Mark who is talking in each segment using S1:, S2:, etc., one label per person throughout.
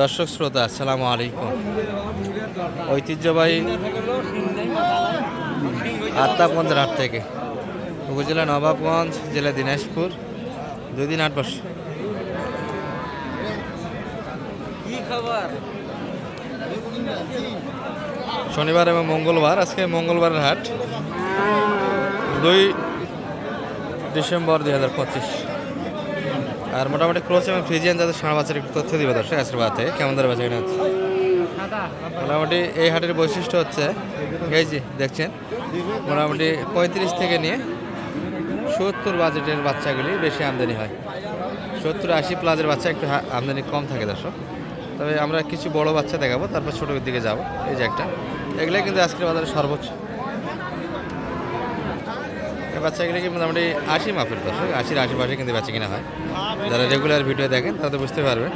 S1: দর্শক শ্রোতা, আসসালামু আলাইকুম। ঐতিহ্যবাহী আত্মাপঞ্জের হাট থেকে উপজেলা নবাবগঞ্জ, জেলা দিনাজপুর, দুই দিন আট
S2: খবর
S1: শনিবার এবং মঙ্গলবার, আজকে মঙ্গলবারের হাট, দুই ডিসেম্বর দুই হাজার পঁচিশ। আর মোটামুটি ক্রোচ এবং ফ্রিজিয়ান যাদের সাড়ে বাচ্চার একটু তথ্য দিবে দর্শক বাদ। থেকে কেমন ধরে কিনা হচ্ছে মোটামুটি এই হাটের বৈশিষ্ট্য হচ্ছে, এই যে দেখছেন, মোটামুটি পঁয়ত্রিশ থেকে নিয়ে সত্তর বাজেটের বাচ্চাগুলি বেশি আমদানি হয়। সত্তর আশি প্লাজের বাচ্চা একটু আমদানি কম থাকে দর্শক। তবে আমরা কিছু বড় বাচ্চা দেখাবো, তারপর ছোটোর দিকে যাব। এই যে একটা। এগুলোই কিন্তু আজকের বাজারে সর্বোচ্চ। বাচ্চাগুলি কি মোটামুটি আশি মাপের দর্শক, আশির আশেপাশে কিন্তু বাচ্চা কিনা হয়। যারা রেগুলার ভিডিও দেখেন, তারা তো বুঝতে পারবে।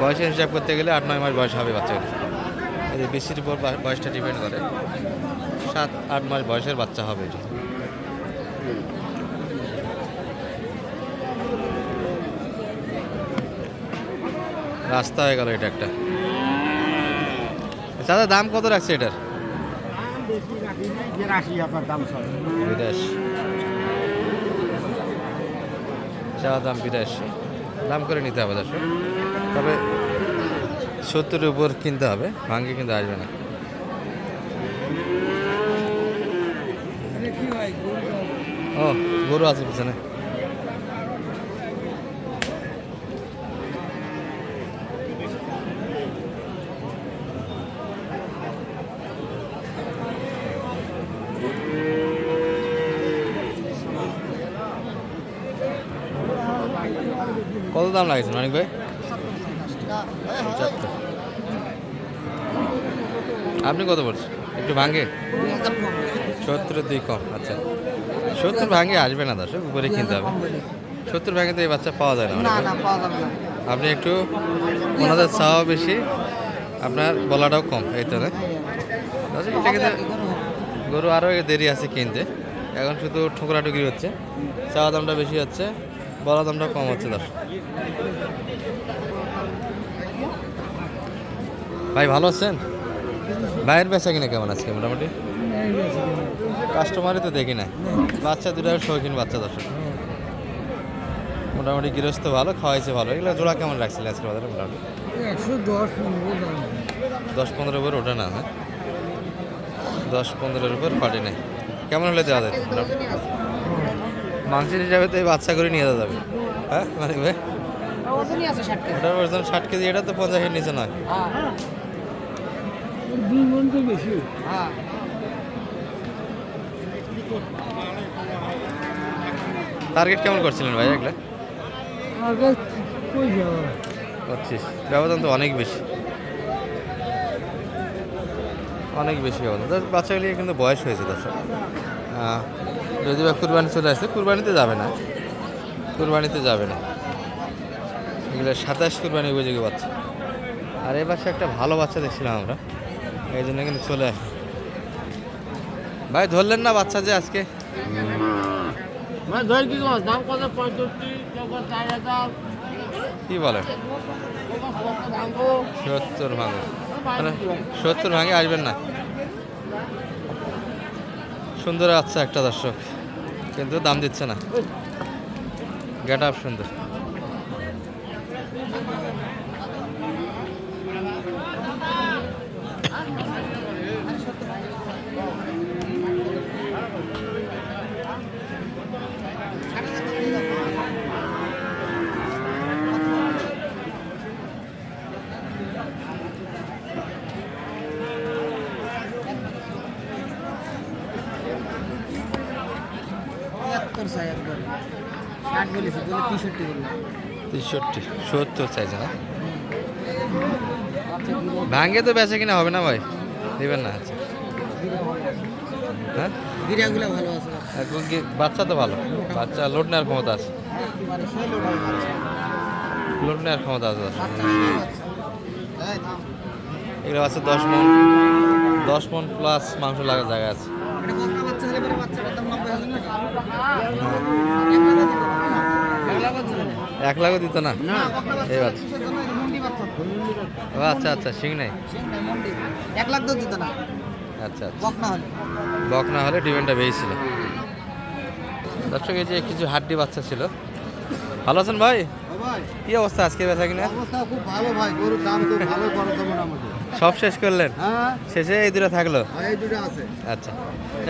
S1: বয়সের হিসাব করতে গেলে আট, নয় মাস বয়স হবে বাচ্চাগুলি। এই যে বেশির উপর বয়সটা ডিপেন্ড করে। সাত, আট মাস বয়সের বাচ্চা হবে এটি। রাস্তা হয়ে গেল এটা একটা। দাদা দাম কত রাখছে এটার?
S2: বিরাশি
S1: বিদেশ দাম বিরাশি দাম করে নিতে হবে দর্শক। তবে সত্তরের উপর কিনতে হবে, ভাঙ্গে কিন্তু আসবে না। ও, গরু আছে পিছনে। কত দাম লাগছে মানিক ভাই? আপনি কত বলছেন? একটু ভাঙ্গে সত্তর দুই কম আচ্ছা। সত্তর ভাঙে আসবে না দর্শক উপরে কিনতে হবে। সত্তর ভাঙে তো এই বাচ্চা পাওয়া যায় না আপনি একটু ওনাদের চাওয়া বেশি আপনার বলাটাও কম এই তো না? এটা কিন্তু গরু আরও দেরি আছে কিনতে। এখন শুধু ঠোকরা টুকরি হচ্ছে চাওয়া দামটা বেশি হচ্ছে বলা দামটা কম হচ্ছে দর্শক। ভাই ভালো আছেন? ভাইয়ের বেচা কিনা কেমন আজকে মোটামুটি? কাস্টমারই তো দেখি না। বাচ্চা দুটো শৌখিন বাচ্চা দর্শক। মোটামুটি গৃহস্থ ভালো খাওয়াইছে ভালো। এগুলো জোড়া কেমন রাখছিল আজকে বাজারে মোটামুটি?
S2: একশো দশ পনেরো
S1: দশ উপর ওঠে না হ্যাঁ? দশ পনেরোর উপর ফাটে নাই। কেমন হলে দেওয়া যায়? মোটামুটি মাংসের হিসাবে তো এই বাচ্চা করে নিয়ে যাওয়া যাবে। হ্যাঁ মানে ভাই?
S2: ওজনই আছে ষাট কেজি?
S1: ওটার ওজন ষাট কেজি এটা তো পঞ্চাশের নিচে নয়।
S2: হ্যাঁ। দুই মন তো বেশি হ্যাঁ
S1: টার্গেট কেমন করছিলেন ভাই এগুলো
S2: আগে কই যাব
S1: পঁচিশ। ব্যবধান তো অনেক বেশি। অনেক বেশি ব্যবধান। তো বাচ্চাগুলি কিন্তু বয়স হয়েছে দর্শক। যদি বা কুরবানি চলে আসছে কুরবানিতে যাবে না। কুরবানিতে যাবে না। এগুলো সাতাশ কুরবানি উপযোগী বাচ্চা। আর এই পাশে একটা ভালো বাচ্চা দেখছিলাম আমরা। এই জন্য কিন্তু চলে আসে। ভাই ধরলেন না বাচ্চা যে আজকে?
S2: কি দাম
S1: সত্তর ভাঙে। সত্তর ভাঙে আসবেন না। সুন্দর আচ্ছা একটা দর্শক। কিন্তু দাম দিচ্ছে না। গেট আপ সুন্দর।
S2: চাই একবার ষাট বলেছি বলে তেষট্টি বললাম
S1: তেষট্টি সত্তর চাইছে না? ভাঙ্গে তো বেচে কিনা হবে না ভাই দেবেন না আচ্ছা। হ্যাঁ?
S2: গিরাগুলো ভালো আছে।
S1: এখন কি বাচ্চা তো ভালো? বাচ্চা লোড নেওয়ার ক্ষমতা আছে। লোড নেওয়ার ক্ষমতা আছে। দর্শক।
S2: বাচ্চা আছে
S1: এগুলো আছে দশ মন দশ মন প্লাস মাংস লাগার জায়গা আছে। এক লাখও দিত না? এবার। ও আচ্ছা আচ্ছা শিং নাই?
S3: এক লাখ তো দিত না।
S1: আচ্ছা আচ্ছা।
S3: বক না হলে।
S1: ডিমেন্টটা বেরিয়েছিল দর্শক এই যে কিছু হাড্ডি বাচ্চা ছিল। ভালো আছেন ভাই? কি অবস্থা আজকে বেচা কিনা?
S2: অবস্থা খুব ভালো ভাই গরুর দাম তো ভালো করো তো মোটামুটি।
S1: সব শেষ করলেন?
S2: হ্যাঁ।
S1: শেষে এই দুটো থাকল?
S2: এই দুটো আছে।
S1: আচ্ছা।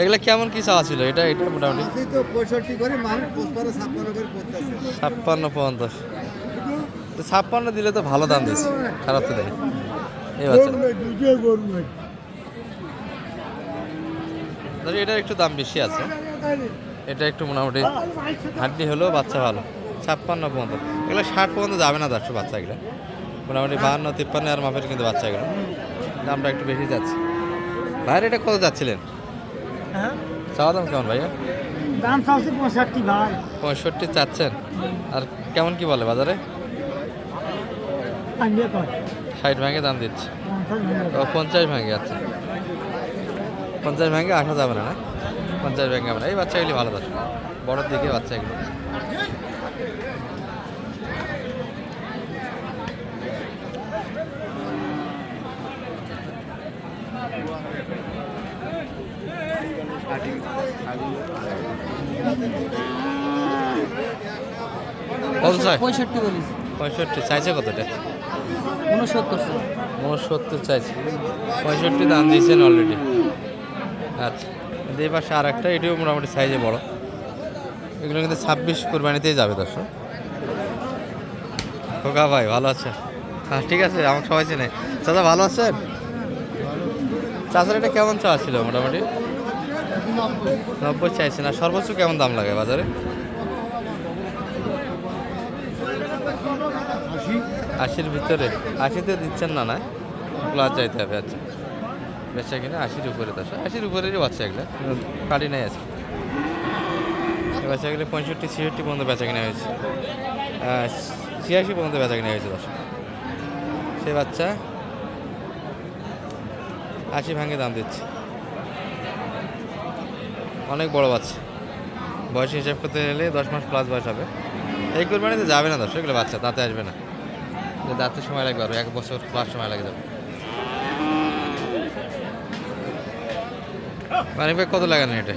S1: এগুলো কেমন কি চাওয়া ছিল? এটা এটা মোটামুটি?
S2: তো পঁয়ষট্টি করে মানুষ পঁচপান্ন ছাপ্পান্ন করে
S1: ছাপ্পান্ন পঞ্চাশ। তো ছাপ্পান্ন দিলে তো ভালো দাম দিচ্ছে খারাপ তো দেয়। এই বাচ্চা। এটা একটু দাম বেশি আছে। এটা একটু মোটামুটি হাড্ডি হলেও বাচ্চা ভালো। ছাপ্পান্ন পর্যন্ত। এগুলো ষাট পর্যন্ত যাবে না দশটা বাচ্চা এগুলো মোটামুটি বাহান্ন তিপ্পান্ন আর মাপের কিন্তু বাচ্চা এগুলো দামটা একটু বেশি যাচ্ছে। ভাইয়ের এটা কত যাচ্ছিলেন?
S3: হ্যাঁ?
S1: চাওয়া দাম কেমন ভাইয়া?
S3: দাম চাচ্ছে পঁয়ষট্টি ভাই।
S1: পঁয়ষট্টি চাচ্ছেন। আর কেমন কি বলে বাজারে? ষাট ভাঙে দাম দিচ্ছে।
S3: পঞ্চাশ
S1: ও পঞ্চাশ ভাঙে আচ্ছা। পঞ্চাশ ভাঙে আসা যাবে না না? পঞ্চাশ ভাঙে যাবে না। এই বাচ্চাগুলি ভালো দশ বড়োর দিকে বাচ্চা কত চাই?
S3: পঁয়ষট্টি বলিস।
S1: পঁয়ষট্টি চাইছে কতটা
S3: উনসত্তর
S1: উনসত্তর চাইছে। পঁয়ষট্টি দাম দিয়েছেন অলরেডি আচ্ছা এই পাশে আর একটা এটিও মোটামুটি সাইজে বড়। এগুলো কিন্তু ছাব্বিশ কোরবানিতেই যাবে দর্শক। খোকা ভাই ভালো আছে হ্যাঁ ঠিক আছে আমার সবাই চেনে। দাদা ভালো আছেন? চাচার এটা কেমন চাওয়া ছিল মোটামুটি? নব্বই চাইছেন আর সর্বোচ্চ কেমন দাম লাগে বাজারে? আশির ভিতরে। আশিতে দিচ্ছেন না না? প্লাস যাইতে হবে আচ্ছা। বেচা কিনা আশির উপরে দশ আশির উপরেরই বাচ্চা এগুলো। কাটি নাই আছে বাচ্চা গেলে পঁয়ষট্টি ছিষট্টি পর্যন্ত বেচা কিনা হয়েছে। ছিয়াশি পর্যন্ত বেচা কিনা হয়েছে দশ সেই বাচ্চা আশি ভাঙে দাম দিচ্ছে। অনেক বড় বাচ্চা। বয়স হিসাব করতে গেলে দশ মাস প্লাস বয়স হবে। এই কোরবানিতে যাবে না দর্শক এগুলো বাচ্চা তাতে আসবে না। দাঁতে সময় লাগবে আরও এক বছর প্লাস সময় লাগে যাবে। মানে ভাই কত লাগানো এটা?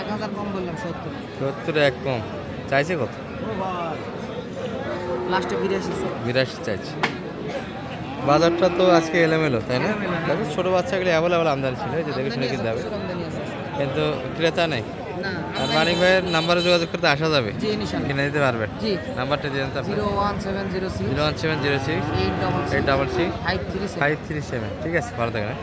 S3: এক হাজার কম বললাম সত্তর।
S1: সত্তর এক কম। চাইছে কত?
S3: লাস্টে বিরাশি
S1: বিরাশি চাইছে। বাজারটা তো আজকে এলোমেলো তাই না? দেখো ছোটো বাচ্চাগুলি অ্যাভেলেবেল আমদানি ছিল যে দেখে শুনে কিনতে হবে কিন্তু ক্রেতা নেই। আর মানিক ভাইয়ের নাম্বারে যোগাযোগ করতে আসা যাবে? কিনে দিতে পারবেন।
S3: জি।
S1: নাম্বারটা দিয়ে দিতে আপনি
S3: zero one seven zero six
S1: zero one seven zero six
S3: eight double
S1: eight double six
S3: five three seven
S1: five three seven ঠিক আছে ভালো থাকেন হ্যাঁ?